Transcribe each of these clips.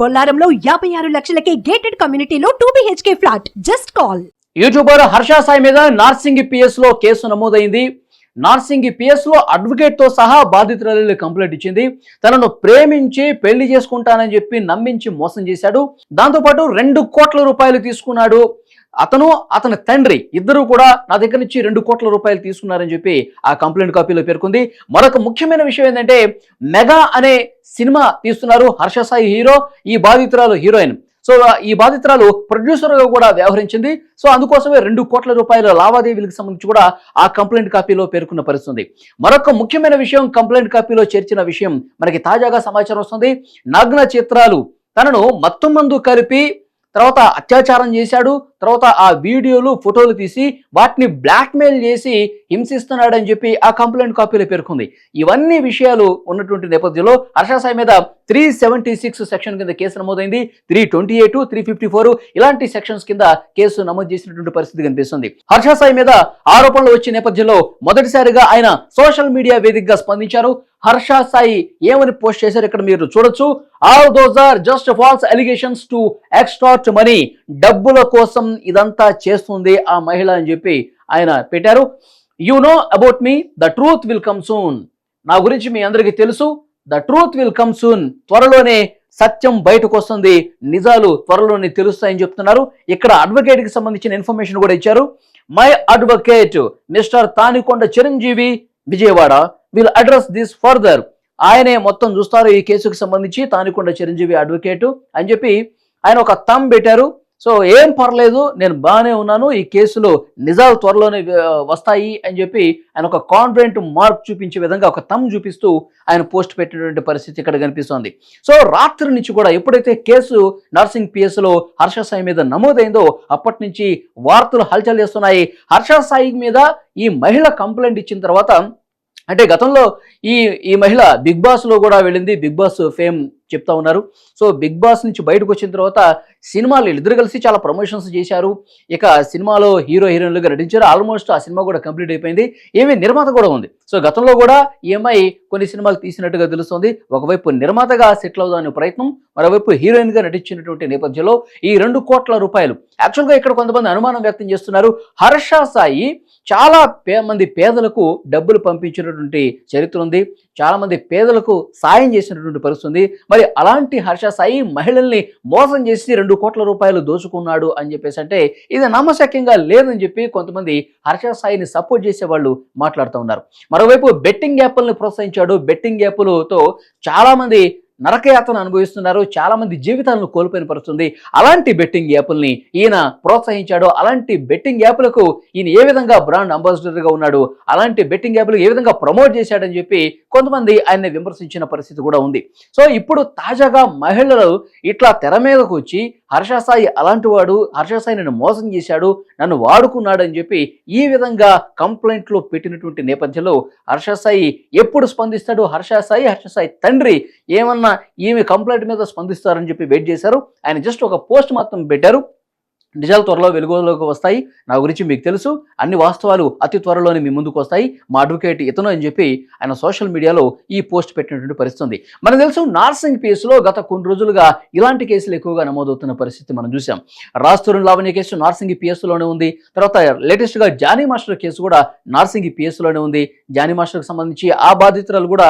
బొల్లారంలో యాభై ఆరు లక్షలకే గేటెడ్ కమ్యూనిటీలో two BHK flat just call YouTuber Harsha Sai మీద నార్సింగ్ పిఎస్లో కేసు నమోదైంది. నార్సింగి పిఎస్లో అడ్వకేట్తో సహా బాధితురాలు కంప్లైంట్ ఇచ్చింది. తనను ప్రేమించి పెళ్ళి చేసుకుంటానని చెప్పి నమ్మించి మోసం చేశాడు. దాంతోపాటు రెండు కోట్ల రూపాయలు తీసుకున్నాడు. అతను అతని తండ్రి ఇద్దరు కూడా నా దగ్గర నుంచి రెండు కోట్ల రూపాయలు తీసుకున్నారని చెప్పి ఆ కంప్లైంట్ కాపీలో పేర్కొంది. మరొక ముఖ్యమైన విషయం ఏంటంటే మెగా అనే సినిమా తీస్తున్నారు హర్ష సాయి హీరో ఈ బాధితురాలు హీరోయిన్. సో ఈ బాధితురాలు ప్రొడ్యూసర్గా కూడా వ్యవహరించింది. సో అందుకోసమే రెండు కోట్ల రూపాయల లావాదేవీలకు సంబంధించి కూడా ఆ కంప్లైంట్ కాపీలో పేర్కొన్న పరిస్థితుంది. మరొక ముఖ్యమైన విషయం కంప్లైంట్ కాపీలో చేర్చిన విషయం మనకి తాజాగా సమాచారం వస్తుంది. నగ్న చిత్రాలు తనను మత్తు మందు కలిపి తర్వాత అత్యాచారం చేశాడు. తర్వాత ఆ వీడియోలు ఫోటోలు తీసి వాటిని బ్లాక్మెయిల్ చేసి హింసిస్తున్నాడని చెప్పి ఆ కంప్లైంట్ కాపీలో పేర్కొంది. ఇవన్నీ విషయాలు ఉన్నటువంటి నేపథ్యంలో హర్ష సాయి మీద త్రీ సెవెంటీ సిక్స్ సెక్షన్ కింద కేసు నమోదైంది. Three twenty eight three fifty four ఇలాంటి సెక్షన్స్ కింద కేసు నమోదు చేసినటువంటి పరిస్థితి కనిపిస్తుంది. హర్ష సాయి మీద ఆరోపణలు వచ్చే నేపథ్యంలో మొదటిసారిగా ఆయన సోషల్ మీడియా వేదికగా స్పందించారు. హర్ష సాయి ఏమని పోస్ట్ చేశారు ఇక్కడ మీరు చూడొచ్చు. All those are just false allegations to extract money డబ్బుల కోసం ఇదంతా చేస్తుంది ఆ మహిళ అని చెప్పి ఆయన పెట్టారు. You know about me the truth will come soon నా గురించి మీ అందరికీ తెలుసు the truth will come soon త్వరలోనే సత్యం బయటకు వస్తుంది. నిజాలు త్వరలోనే తెలుస్తాయని చెప్తున్నారు. ఇక్కడ అడ్వకేట్కి సంబంధించిన ఇన్ఫర్మేషన్ కూడా ఇచ్చారు. My advocate mister Thanikonda Chiranjeevi Vijayawada will address this further ఆయనే మొత్తం చూస్తారు ఈ కేసుకు సంబంధించి తానికొండ చిరంజీవి అడ్వకేటు అని చెప్పి ఆయన ఒక తమ్ పెట్టారు. సో ఏం పర్లేదు నేను బాగానే ఉన్నాను ఈ కేసులో నిజాలు త్వరలోనే వస్తాయి అని చెప్పి ఆయన ఒక కాన్ఫిడెంట్ మార్క్ చూపించే విధంగా ఒక తమ్ చూపిస్తూ ఆయన పోస్ట్ పెట్టినటువంటి పరిస్థితి ఇక్కడ కనిపిస్తోంది. సో రాత్రి నుంచి కూడా ఎప్పుడైతే కేసు నర్సింగ్ పిఎస్లో హర్ష సాయి మీద నమోదైందో అప్పటి నుంచి వార్తలు హల్చల్ చేస్తున్నాయి. హర్ష సాయి మీద ఈ మహిళ కంప్లైంట్ ఇచ్చిన తర్వాత అంటే గతంలో ఈ ఈ మహిళ బిగ్ బాస్లో కూడా వెళ్ళింది బిగ్ బాస్ ఫేమ్ చెప్తా ఉన్నారు. సో బిగ్ బాస్ నుంచి బయటకు వచ్చిన తర్వాత సినిమాలు ఇద్దరు కలిసి చాలా ప్రమోషన్స్ చేశారు. ఇక సినిమాలో హీరో హీరోయిన్లుగా నటించారు. ఆల్మోస్ట్ ఆ సినిమా కూడా కంప్లీట్ అయిపోయింది. ఏమీ నిర్మాత కూడా ఉంది. సో గతంలో కూడా ఈఎంఐ కొన్ని సినిమాలు తీసినట్టుగా తెలుస్తుంది. ఒకవైపు నిర్మాతగా సెటిల్ అవుదాని ప్రయత్నం మరోవైపు హీరోయిన్గా నటించినటువంటి నేపథ్యంలో ఈ రెండు కోట్ల రూపాయలు. యాక్చువల్గా ఇక్కడ కొంతమంది అనుమానం వ్యక్తం చేస్తున్నారు. హర్ష సాయి చాలా పే మంది పేదలకు డబ్బులు పంపించినటువంటి చరిత్ర ఉంది. చాలామంది పేదలకు సాయం చేసినటువంటి పరిస్థితి ఉంది. మరి అలాంటి హర్ష సాయి మహిళల్ని మోసం చేసి రెండు కోట్ల రూపాయలు దోచుకున్నాడు అని చెప్పేసి అంటే ఇది నమ్మశక్యంగా లేదని చెప్పి కొంతమంది హర్ష సాయిని సపోర్ట్ చేసే వాళ్ళు మాట్లాడుతూ ఉన్నారు. మరోవైపు బెట్టింగ్ యాప్లను ప్రోత్సహించాడు. బెట్టింగ్ యాప్లతో చాలా మంది నరకయాతను అనుభవిస్తున్నారు. చాలా మంది జీవితాలను కోల్పోయిన పరుస్తుంది అలాంటి బెట్టింగ్ యాప్ల్ని ఈయన ప్రోత్సహించాడు అలాంటి బెట్టింగ్ యాప్లకు ఈయన ఏ విధంగా బ్రాండ్ అంబాసిడర్గా ఉన్నాడు అలాంటి బెట్టింగ్ యాప్లు ఏ విధంగా ప్రమోట్ చేశాడని చెప్పి కొంతమంది ఆయన్ని విమర్శించిన పరిస్థితి కూడా ఉంది. సో ఇప్పుడు తాజాగా మహిళలు ఇట్లా తెర మీదకు వచ్చి హర్ష సాయి అలాంటి వాడు హర్ష సాయి నన్ను మోసం చేశాడు నన్ను వాడుకున్నాడు అని చెప్పి ఈ విధంగా కంప్లైంట్లో పెట్టినటువంటి నేపథ్యంలో హర్ష సాయి ఎప్పుడు స్పందిస్తాడు? హర్ష సాయి హర్ష సాయి తండ్రి ఏమన్నా ఈమె కంప్లైంట్ మీద స్పందిస్తారని చెప్పి వెయిట్ చేశారు. ఆయన జస్ట్ ఒక పోస్ట్ మాత్రం పెట్టారు. నిజాలు త్వరలో వెలుగులోకి వస్తాయి. నా గురించి మీకు తెలుసు. అన్ని వాస్తవాలు అతి త్వరలోనే మీ ముందుకు వస్తాయి. మా అడ్వకేట్ ఇతను అని చెప్పి ఆయన సోషల్ మీడియాలో ఈ పోస్ట్ పెట్టినటువంటి పరిస్థితి ఉంది మనకు తెలుసు నార్సింగ్ కేసులో గత కొన్ని రోజులుగా ఇలాంటి కేసులు ఎక్కువగా నమోదవుతున్న పరిస్థితి మనం చూసాం రాస్తూరుని లావణ్య కేసు నార్సింగ్ పిఎస్లోనే ఉంది. తర్వాత లేటెస్ట్గా జానీ మాస్టర్ కేసు కూడా నార్సింగ్ పిఎస్లోనే ఉంది. జానీ మాస్టర్కి సంబంధించి ఆ బాధితురాలు కూడా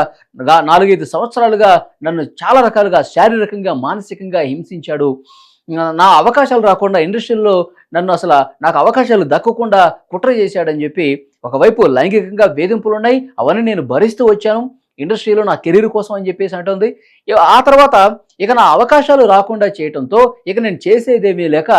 నాలుగైదు సంవత్సరాలుగా నన్ను చాలా రకాలుగా శారీరకంగా మానసికంగా హింసించాడు. నా- అవకాశాలు రాకుండా ఇండస్ట్రీలో నన్ను అసలు నాకు అవకాశాలు దక్కకుండా కుట్ర చేశాడని చెప్పి ఒకవైపు లైంగికంగా వేధింపులు ఉన్నాయి అవన్నీ నేను భరిస్తూ వచ్చాను ఇండస్ట్రీలో నా కెరీర్ కోసం అని చెప్పేసి అంటుంది. ఆ తర్వాత ఇక నా అవకాశాలు రాకుండా చేయటంతో ఇక నేను చేసేదేమీ లేక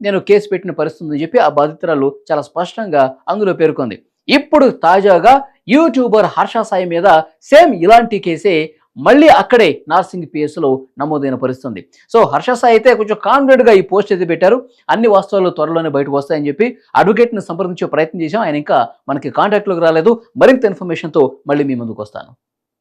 నేను కేసు పెట్టిన పరిస్థితి అని చెప్పి ఆ బాధితురాలు చాలా స్పష్టంగా అందులో పేర్కొంది. ఇప్పుడు తాజాగా యూట్యూబర్ హర్ష సాయి మీద సేమ్ ఇలాంటి కేసే మళ్ళీ అక్కడే నార్సింగ్ పిఎస్లో నమోదైన పరిస్థితి ఉంది సో హర్ష సాయి అయితే కొంచెం కాన్ఫిడెంట్గా ఈ పోస్ట్ అయితే పెట్టారు. అన్ని వాస్తవాలు త్వరలోనే బయటకు వస్తాయని చెప్పి అడ్వకేట్ని సంప్రదించే ప్రయత్నం చేశాం. ఆయన ఇంకా మనకి కాంటాక్ట్లోకి రాలేదు. మరింత ఇన్ఫర్మేషన్తో మళ్ళీ మీ ముందుకు వస్తాను.